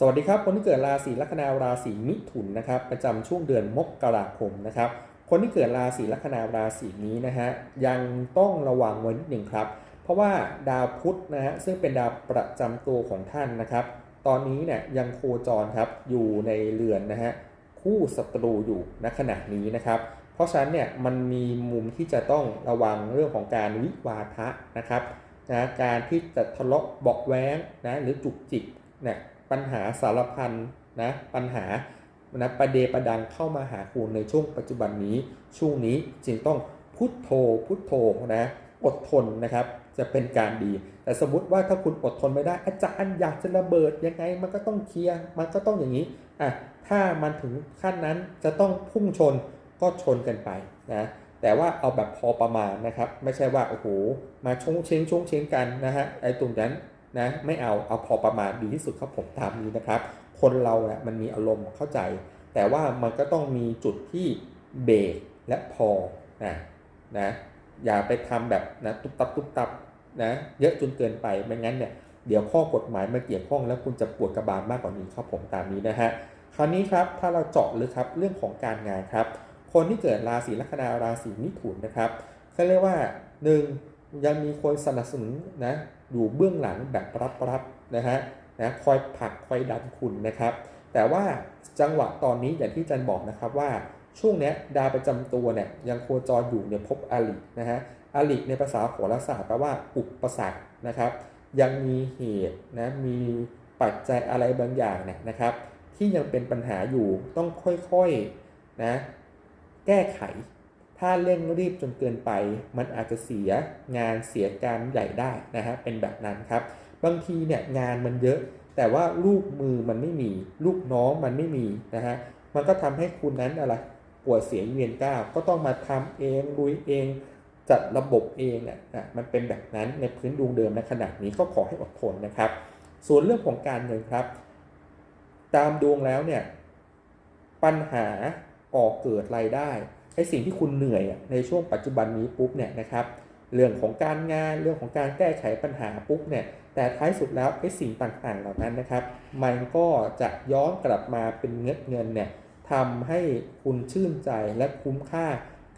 สวัสดีครับ คนที่เกิดราศีลัคนาราศีมิถุนนะครับประจำช่วงเดือนมกราคมนะครับ คนที่เกิดราศีลัคนาราศีนี้นะฮะยังต้องระวังไว้นิดหนึ่งครับ เพราะว่าดาวพุธนะฮะซึ่งเป็นดาวประจำตัวของท่านนะครับ ตอนนี้เนี่ยยังโคจรครับอยู่ในเรือนนะฮะคู่ศัตรูอยู่ณขณะนี้นะครับ เพราะฉะนั้นเนี่ยมันมีมุมที่จะต้องระวังเรื่องของการวิวาทะนะครับนะการที่จะทะเลาะเบาะแว้งนะหรือจุกจิกเนี่ย ปัญหาสารพันนะปัญหานะประเดประดังเข้ามาหาคุณในช่วงปัจจุบันนี้ช่วงนี้จึงต้องพุทโธพุทโธนะอดทนนะครับจะเป็นการดี แต่สมมติว่าถ้าคุณอดทนไม่ได้ อาจารย์อยากจะระเบิดยังไงมันก็ต้องเคลียร์มันก็ต้องอย่างนี้อะถ้ามันถึงขั้นนั้นจะต้องพุ่งชนก็ชนกันไปนะแต่ว่าเอาแบบพอประมาณนะครับ ไม่ใช่ว่าโอ้โหมาชงเชงชงเชงกันนะฮะไอ้ตรงนั้น นะไม่เอาเอาพอประมาณดีที่สุดครับผมตามนี้นะครับ คนเราเนี่ยมันมีอารมณ์เข้าใจ แต่ว่ามันก็ต้องมีจุดที่เบรกและพอนะนะอย่าไปทำแบบนะตุ๊บตับตุ๊บตับนะเยอะจนเกินไปไม่งั้นเนี่ยเดี๋ยวข้อกฎหมายมาเกี่ยวข้องแล้วคุณจะปวดกระบาลมากกว่านี้ครับผมตามนี้นะฮะคราวนี้ครับถ้าเราเจาะเลยครับเรื่องของการงานครับ คนที่เกิดราศีลัคนาราศีมิถุนนะครับเขาเรียกว่าหนึ่ง ยังมีคนสนับสนุนนะอยู่เบื้องหลังแบบรับๆนะฮะนะคอยผลักคอยดันคุณนะครับ แต่ว่าจังหวะตอนนี้อย่างที่จันบอกนะครับว่าช่วงนี้ดาวประจำตัวเนี่ยยังโคจรอยู่เนี่ยพอลินะฮะอลิในภาษาโหราศาสตร์แปลว่าอุปสรรคนะครับ ยังมีเหตุนะมีปัจจัยอะไรบางอย่างเนี่ยนะครับ ที่ยังเป็นปัญหาอยู่ต้องค่อยๆนะแก้ไข ถ้าเร่งรีบจนเกินไป มันอาจจะเสียงานเสียการใหญ่ได้นะฮะเป็นแบบนั้นครับ บางทีเนี่ยงานมันเยอะ แต่ว่าลูกมือมันไม่มี ลูกน้องมันไม่มีนะฮะมันก็ทำให้คุณนั้นอะไรปวดเสียเวียนก้าวก็ต้องมาทำเองลุยเองจัดระบบเองเนี่ยนะมันเป็นแบบนั้นในพื้นดวงเดิมในขณะนี้ก็ขอให้อดทนนะครับ ส่วนเรื่องของการเงินครับ ตามดวงแล้วเนี่ยปัญหาก่อเกิดรายได้ ไอสิ่งที่คุณเหนื่อยในช่วงปัจจุบันนี้ปุ๊บเนี่ยนะครับเรื่องของการงานเรื่องของการแก้ไขปัญหาปุ๊บเนี่ยแต่ท้ายสุดแล้วไอ้สิ่งต่างๆ เหล่านั้นนะครับ มันก็จะย้อนกลับมาเป็นเงินเงินเนี่ยทำให้คุณชื่นใจและคุ้มค่า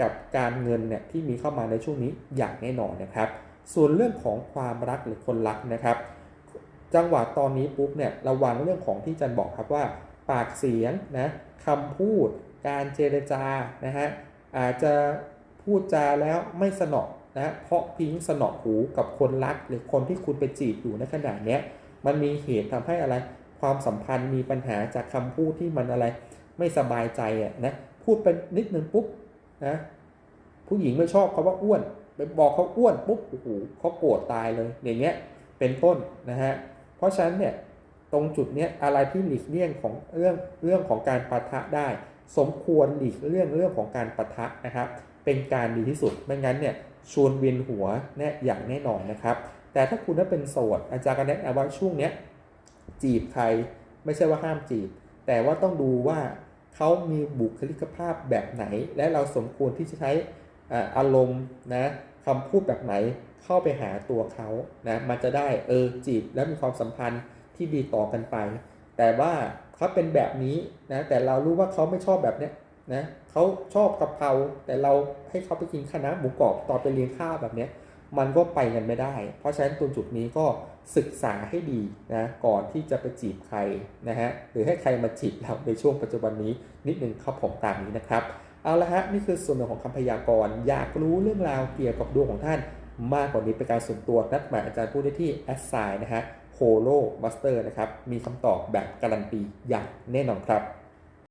กับการเงินเนี่ยที่มีเข้ามาในช่วงนี้อย่างแน่นอนนะครับ ส่วนเรื่องของความรักหรือคนรักนะครับ จังหวะตอนนี้ปุ๊บเนี่ยระวังเรื่องของที่จันบอกครับว่า ปากเสียงนะคำพูด การเจรจานะฮะ อาจจะพูดจาแล้วไม่สนอนะเพราะพิงสนอหูกับคนรักหรือคนที่คุณไปจีบอยู่ในขณะเนี้ยมันมีเหตุทำให้อะไร ความสัมพันธ์มีปัญหาจากคำพูดที่มันอะไร ไม่สบายใจอะนะพูดไปนิดนึงปุ๊บนะผู้หญิงไม่ชอบเขาว่าอ้วนไปบอกเขาอ้วนปุ๊บโอ้โหเขาโกรธตายเลยอย่างเงี้ยเป็นต้นนะฮะเพราะฉะนั้นเนี่ยตรงจุดเนี้ยอะไรที่หลีกเลี่ยงของเรื่องเรื่องของการปะทะได้ สมควรหลีกเลี่ยงเรื่องของการประทะนะครับ เป็นการดีที่สุดไม่งั้นเนี่ยชวนเวียนหัวแน่อย่างแน่นอนนะครับ แต่ถ้าคุณนั้นเป็นโสดอาจารย์ก็แนะนำว่าช่วงเนี้ยจีบใครไม่ใช่ว่าห้ามจีบ แต่ว่าต้องดูว่าเขามีบุคลิกภาพแบบไหน และเราสมควรที่จะใช้อาอารมณ์นะคำพูดแบบไหนเข้าไปหาตัวเขานะมันจะได้เออจีบแล้วมีความสัมพันธ์ที่ดีต่อกันไป แต่ว่าเขาเป็นแบบนี้นะแต่เรารู้ว่าเขาไม่ชอบแบบเนี้ยนะเขาชอบกะเพราแต่เราให้เขาไปกินข้าวหน้าหมูกรอบตอนไปเลี้ยงข้าวแบบเนี้ยมันก็ไปกันไม่ได้ เพราะฉะนั้นตรงจุดนี้ก็ศึกษาให้ดีนะก่อนที่จะไปจีบใครนะฮะหรือให้ใครมาจีบเราในช่วงปัจจุบันนี้นิดนึงครับผมตามนี้นะครับเอาละฮะนี่คือส่วนหนึ่งของคำพยากรณ์อยากรู้เรื่องราวเกี่ยวกับดวงของท่าน มากกว่านี้เป็นการส่วนตัวนัดหมายอาจารย์พูดได้ที่ a s s i g n นะฮะ โฮโลบัสเตอร์นะครับ มีคำตอบแบบการันตีอย่างแน่นอนครับ